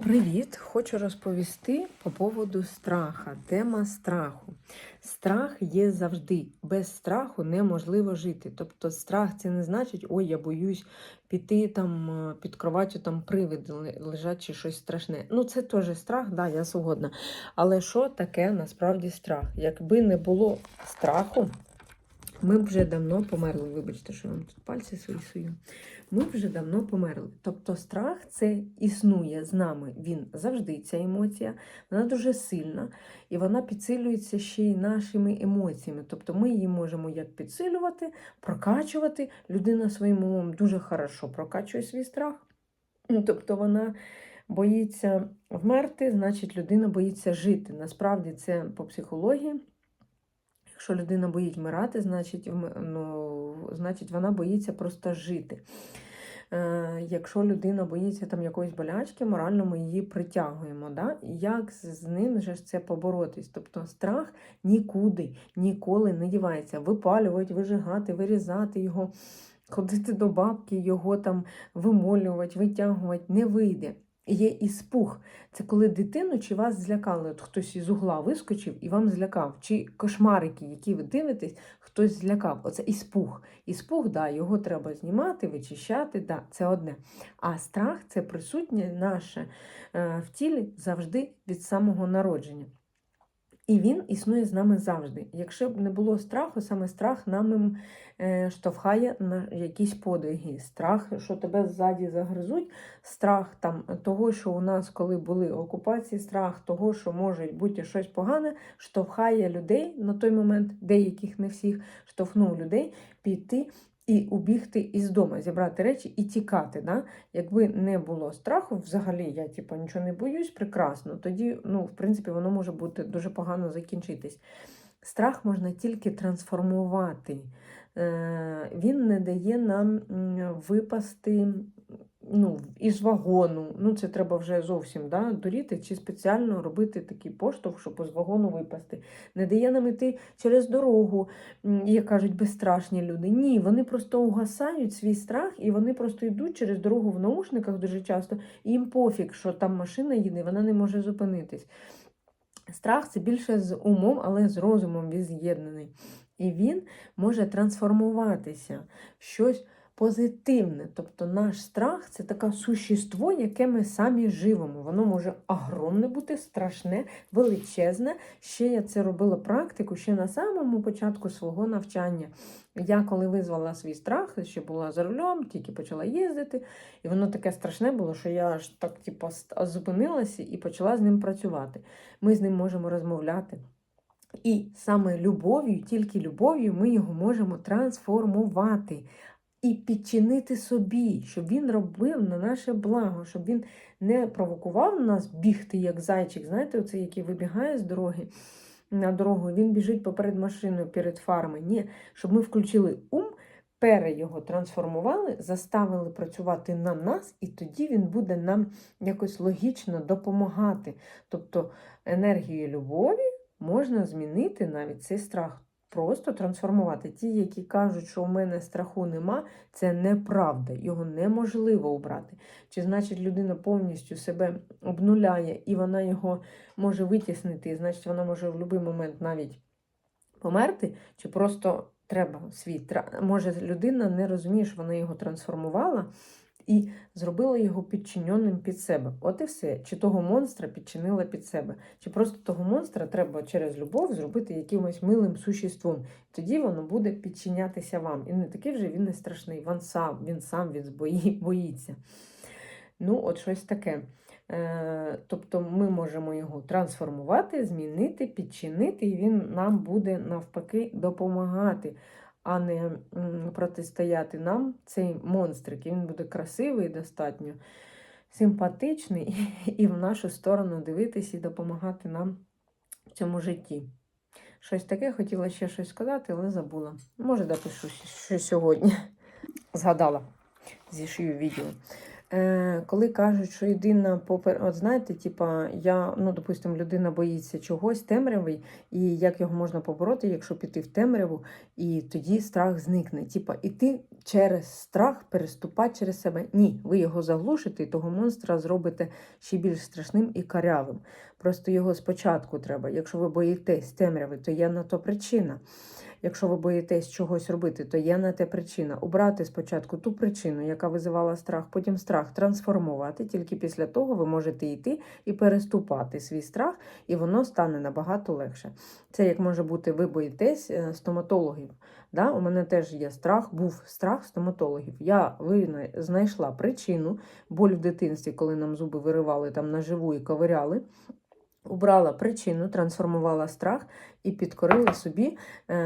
Привіт! Хочу розповісти по поводу страха. Тема страху. Страх є завжди. Без страху неможливо жити. Тобто, страх це не значить, ой, я боюсь піти там е, під кроваттю, там привид лежать чи щось страшне. Ну, це теж страх, да, я згодна. Але що таке насправді страх? Якби не було страху, ми вже давно померли. Вибачте, що я вам тут пальці свої сую. Ми вже давно померли. Тобто страх це існує з нами. Він завжди ця емоція, вона дуже сильна і вона підсилюється ще й нашими емоціями. Тобто ми її можемо як підсилювати, прокачувати. Людина своїм умом дуже хорошо прокачує свій страх. Тобто вона боїться вмерти, значить людина боїться жити. Насправді це по психології. Якщо людина боїть вмирати, значить, ну, значить вона боїться просто жити. Е, якщо людина боїться там якоїсь болячки, морально ми її притягуємо. Да? Як з ним же ж це поборотись? Тобто страх нікуди, ніколи не дівається. Випалювати, вижигати, вирізати його, ходити до бабки, його там вимолювати, витягувати не вийде. Є іспух. Це коли дитину чи вас злякали. От хтось із угла вискочив і вам злякав. Чи кошмарики, які ви дивитесь, хтось злякав. Оце іспух. Іспух, да, його треба знімати, вичищати, да, це одне. А страх це присутнє наше е, в тілі завжди від самого народження. І він існує з нами завжди. Якщо б не було страху, саме страх нам е, штовхає на якісь подвиги. Страх, що тебе ззаді загризуть, страх там, того, що у нас, коли були окупації, страх того, що може бути щось погане, штовхає людей на той момент, деяких не всіх, штовхнув людей піти і убігти із дому, зібрати речі і тікати. Да? Якби не було страху, взагалі я типу, нічого не боюсь, прекрасно. Тоді, ну, в принципі, воно може бути дуже погано закінчитись. Страх можна тільки трансформувати. Е, Він не дає нам випасти ну, із вагону. Ну, це треба вже зовсім да, дуріти, чи спеціально робити такий поштовх, щоб з вагону випасти. Не дає нам іти через дорогу, як кажуть, безстрашні люди. Ні, вони просто угасають свій страх, і вони просто йдуть через дорогу в наушниках дуже часто, і їм пофіг, що там машина їде, вона не може зупинитись. Страх це більше з умом, але з розумом він з'єднаний. І він може трансформуватися щось позитивне. Тобто наш страх це таке существо, яке ми самі живемо. Воно може огромне бути, страшне, величезне. Ще я це робила практику ще на самому початку свого навчання. Я коли визвала свій страх, ще була за рулем, тільки почала їздити, і воно таке страшне було, що я аж так типу, зупинилася і почала з ним працювати. Ми з ним можемо розмовляти. І саме любов'ю, тільки любов'ю ми його можемо трансформувати і підчинити собі, щоб він робив на наше благо, щоб він не провокував нас бігти, як зайчик, знаєте, оцей, який вибігає з дороги на дорогу, він біжить поперед машиною, перед фарами. Ні, щоб ми включили ум, пере його трансформували, заставили працювати на нас, і тоді він буде нам якось логічно допомагати. Тобто енергією любові можна змінити навіть цей страх. Просто трансформувати. Ті, які кажуть, що у мене страху нема, це неправда, його неможливо убрати. Чи значить людина повністю себе обнуляє і вона його може витіснити, і значить вона може в будь-який момент навіть померти, чи просто треба свій Може, людина не розуміє, що вона його трансформувала і зробила його підчиненим під себе. От і все. Чи того монстра підчинила під себе, чи просто того монстра треба через любов зробити якимось милим существом. Тоді воно буде підчинятися вам. І не такий вже він не страшний. Він сам, він сам він збої- боїться. Ну, от щось таке. Е, Тобто ми можемо його трансформувати, змінити, підчинити, і він нам буде навпаки допомагати, а не протистояти нам цей монстрик. Він буде красивий достатньо, симпатичний, і в нашу сторону дивитись і допомагати нам в цьому житті. Щось таке хотіла ще щось сказати, але забула. Може, допишу ще сьогодні. Згадала, зішию відео. Е, коли кажуть, що єдина попер... От знаєте, типа, я, ну, допустимо, людина боїться чогось темряви, і як його можна побороти, якщо піти в темряву, і тоді страх зникне. Типа, іти через страх, переступати через себе. Ні, ви його заглушите, і того монстра зробите ще більш страшним і карявим. Просто його спочатку треба. Якщо ви боїтесь темряви, то є на то причина. Якщо ви боїтесь чогось робити, то є на те причина. Убрати спочатку ту причину, яка визивала страх, потім страх трансформувати. Тільки після того ви можете йти і переступати свій страх, і воно стане набагато легше. Це як може бути, ви боїтесь е, стоматологів. Да? У мене теж є страх, був страх стоматологів. Я знайшла причину, боль в дитинстві, коли нам зуби виривали там наживу і ковиряли. Убрала причину, трансформувала страх і підкорила собі е,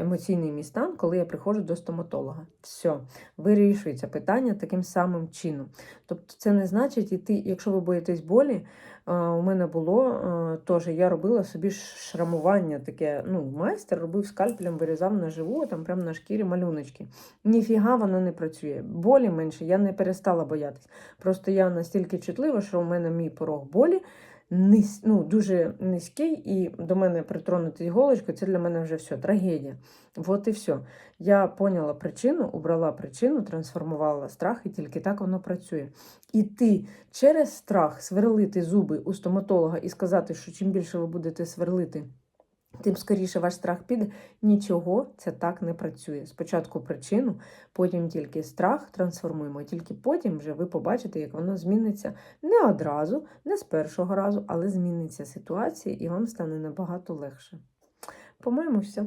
емоційний мій стан, коли я приходжу до стоматолога. Все, вирішується питання таким самим чином. Тобто, це не значить іти, якщо ви боїтесь болі. е, У мене було е, теж, я робила собі шрамування таке. Ну, майстер робив скальпелем, вирізав на живу, там прямо на шкірі малюночки. Ніфіга воно не працює. Болі менше, я не перестала боятись. Просто я настільки чутлива, що у мене мій порог болі низ, ну, дуже низький, і до мене притронути іголочку, це для мене вже все, трагедія. От і все. Я поняла причину, убрала причину, трансформувала страх, і тільки так воно працює. І ти через страх сверлити зуби у стоматолога і сказати, що чим більше ви будете сверлити, тим скоріше ваш страх піде. Нічого це так не працює. Спочатку причину, потім тільки страх трансформуємо, тільки потім вже ви побачите, як воно зміниться не одразу, не з першого разу, але зміниться ситуація і вам стане набагато легше. По-моєму, все.